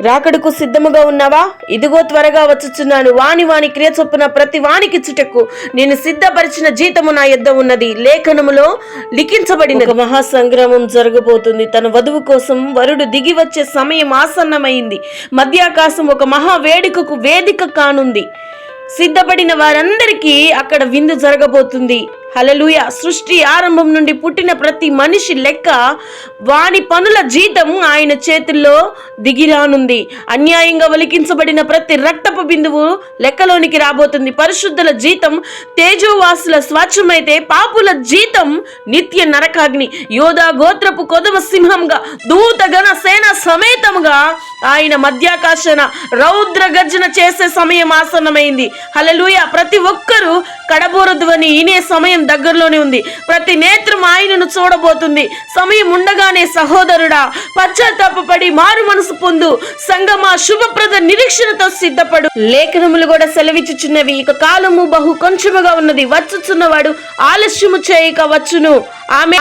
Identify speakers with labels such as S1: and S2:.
S1: రాకడకు సిద్ధముగా ఉన్నావా? ఇదిగో త్వరగా వచ్చుచున్నాను. వాని వాని క్రియ చొప్పున ప్రతి వానికిచ్చుటకు నేను సిద్ధపరిచిన జీతము నా యొద్ద ఉన్నది. లేఖనములో లిఖించబడిన మహాసంగ్రామం జరగబోతుంది. తన వధువు కోసం వరుడు దిగి వచ్చే సమయం ఆసన్నమైంది. మధ్యాకాశం ఒక మహా వేడుకకు వేదిక కానుంది. సిద్ధపడిన వారందరికీ అక్కడ విందు జరగబోతుంది. హలలుయ సృష్టి ఆరంభం నుండి పుట్టిన ప్రతి మనిషి లెక్క వాని పనుల జీతం ఆయన చేతుల్లో దిగిరానుంది. అన్యాయంగా ఒలికించబడిన ప్రతి రక్తపు బిందువు లెక్కలోనికి రాబోతుంది. పరిశుద్ధుల జీతం తేజోవాసుల స్వచ్ఛమైతే పాపుల జీతం నిత్య నరకాగ్ని. యోధా గోత్రపు కొదవ సింహంగా దూతగణ సేన సమేతంగా ఆయన మధ్యాకాశన రౌద్ర గర్జన చేసే సమయం ఆసన్నమైంది. హలలుయ ప్రతి ఒక్కరూ కడబోరద్వని ఇనే సమయం దగ్గరలోనే ఉంది. ప్రతి నేత్రం ఆయనను చూడబోతుంది. సమయం ఉండగానే సహోదరుడా పశ్చాత్తాపడి మారు మనసు పొందు. సంగమా శుభప్రద నిరీక్షణతో సిద్ధపడు. లేఖనములు కూడా సెలవిచ్చుచున్నవి. ఇక కాలము బహు కొంచెముగా ఉన్నది. వచ్చుచున్నవాడు ఆలస్యము చేయక వచ్చును. ఆమె